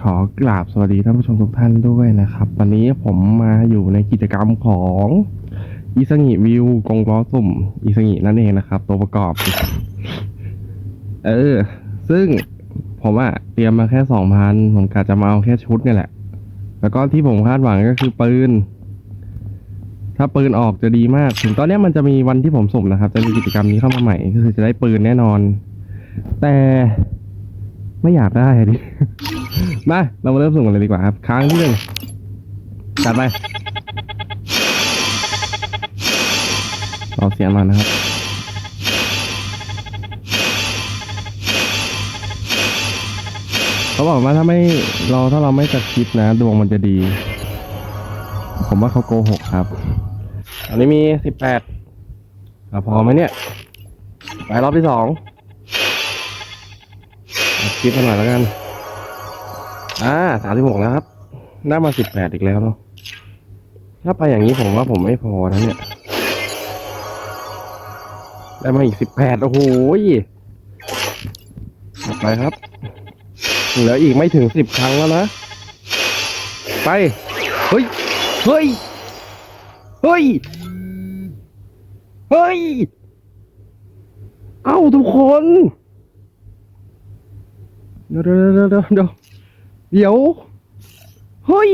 ขอกราบสวัสดีท่านผู้ชมทุกท่านด้วยนะครับ วันนี้ผมมาอยู่ในกิจกรรมของอิสงิวิวกงล้อสุ่มอิสงินั่นเองนะครับ ตัวประกอบ เออ ซึ่งผมอะเตรียมมาแค่สองพันผมกะจะมาเอาแค่ชุดเนี่ยแหละ แล้วก็ที่ผมคาดหวังก็คือปืน ถ้าปืนออกจะดีมาก ถึงตอนนี้มันจะมีวันที่ผมสุ่มนะครับ จะมีกิจกรรมนี้เข้ามาใหม่ก็คือจะได้ปืนแน่นอน แต่ ไม่อยากได้ดิ มาเรามาเริ่มสุ่มกันเลยดีกว่าครับครั้งที่หนึ่งจัดไปรอเสียงมานะครับ เขาบอกว่าถ้าไม่เราถ้าเราไม่จัดคลิปนะ ดวงมันจะดี ผมว่าเขาโกหกครับอันนี้มีสิบแปดพอไหมเนี่ย ไปรอบที่สอง ลิปกันหน่อยแล้วกัน อ่าสามสิบหกแล้วครับ ได้มาสิบแปดอีกแล้วเนาะ ถ้าไปอย่างนี้ผมว่าผมไม่พอนะเนี่ย ได้มาอีกสิบแปดโอ้โหยต่อไปครับ เหลืออีกไม่ถึงสิบครั้งแล้วนะ ไป เฮ้ย เฮ้ย เฮ้ย เฮ้ย เอ้าทุกคนเดี๋ยวเดี๋ยวเดี๋ยวเดี๋ยวเดี๋ยว เฮ้ย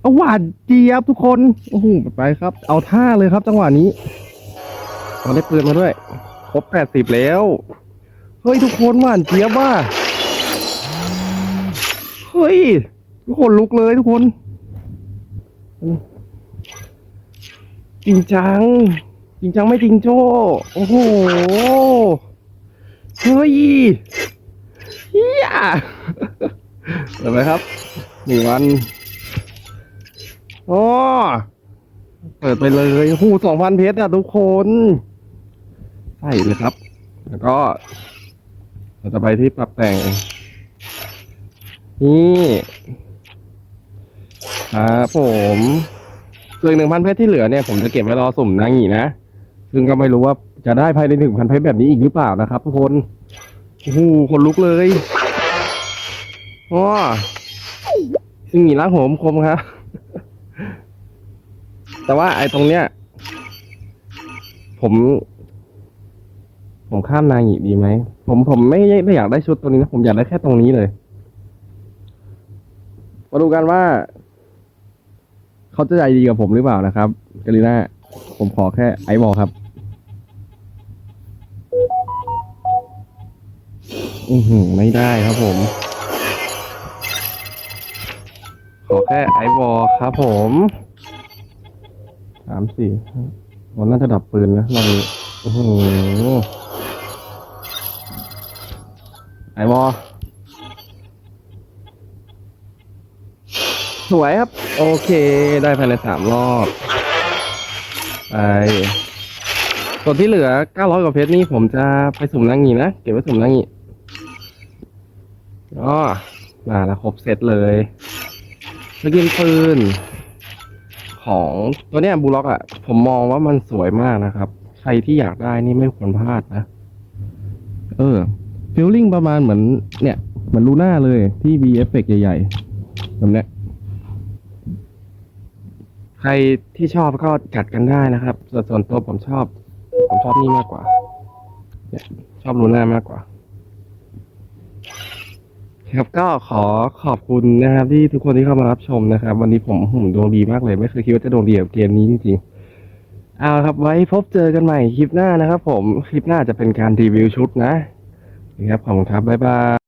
เอาหวานเจี๊ยบทุกคน โอ้โหไปครับ เอาท่าเลยครับ จังหวะนี้เอาได้ปืนมาด้วย ครบแปดสิบแล้ว เฮ้ยทุกคนหวานเจี๊ยบว่าเฮ้ย ทุกคนลุกเลยทุกคน จริงจัง จริงจังไม่จริงโจ้ โอ้โห เฮ้ย เฮียเปิดไปครับหนึ่งวันอ๋อเปิดไปเลยหูสองพันเพชรอะทุกคนใส่เลยครับ แล้วก็ เราจะไปที่ปรับแต่ง นี่ครับผมส่วนหนึ่งพันเพชรที่เหลือเนี่ยผมจะเก็บไว้รอสุ่มนางหีนะ ซึ่งก็ไม่รู้ว่าจะได้ภายในหนึ่งพันเพชรแบบนี้อีกหรือเปล่านะครับทุกคนโอ้โหคนลุกเลย ว้าซึ่งมีล้างหัวมคมครับ แต่ว่าไอ้ตรงเนี้ย ผม ผมข้ามนางหีดีไหม ผมผมไม่ไม่อยากได้ชุดตัวนี้นะ ผมอยากได้แค่ตรงนี้เลย มาดูกันว่า เขาจะใจดีกับผมหรือเปล่านะครับกาลิน่าผมขอแค่ไอซ์บอลครับ อือหือไม่ได้ครับผม ขอแค่ไอซ์บอลครับผมสามสี่วันน่าจะดับปืนนะรอบนี้อือหือไอซ์บอลสวยครับ โอเค ได้ภายในสามรอบไปส่วนที่เหลือ900กว่าเพชรนี่ผมจะไปสุ่มนางงีนะ เก็บไว้สุ่มนางงีอ๋อมาแล้วครบเซตเลย สกินปืนของตัวเนี้ยบูล็อกอะผมมองว่ามันสวยมากนะครับ ใครที่อยากได้นี่ไม่ควรพลาดนะ เออฟิลลิ่งประมาณเหมือน เนี่ย เหมือนลูน่าเลยที่มีเอฟเฟกใหญ่ๆแบบเนี้ยใครที่ชอบก็จัดกันได้นะครับส่วนส่วนตัวผมชอบ ผมชอบนี่มากกว่า เนี่ย ชอบลูน่ามากกว่า ครับก็ขอขอบคุณนะครับที่ทุกคนที่เข้ามารับชมนะครับ วันนี้ผมหุ่มดวงดีมากเลย ไม่เคยคิดว่าจะดวงดีกับเกมนี้จริงๆเอาครับไว้พบเจอกันใหม่คลิปหน้านะครับ ผมคลิปหน้าจะเป็นการรีวิวชุดนะนะครับขอบคุณครับบ๊ายบาย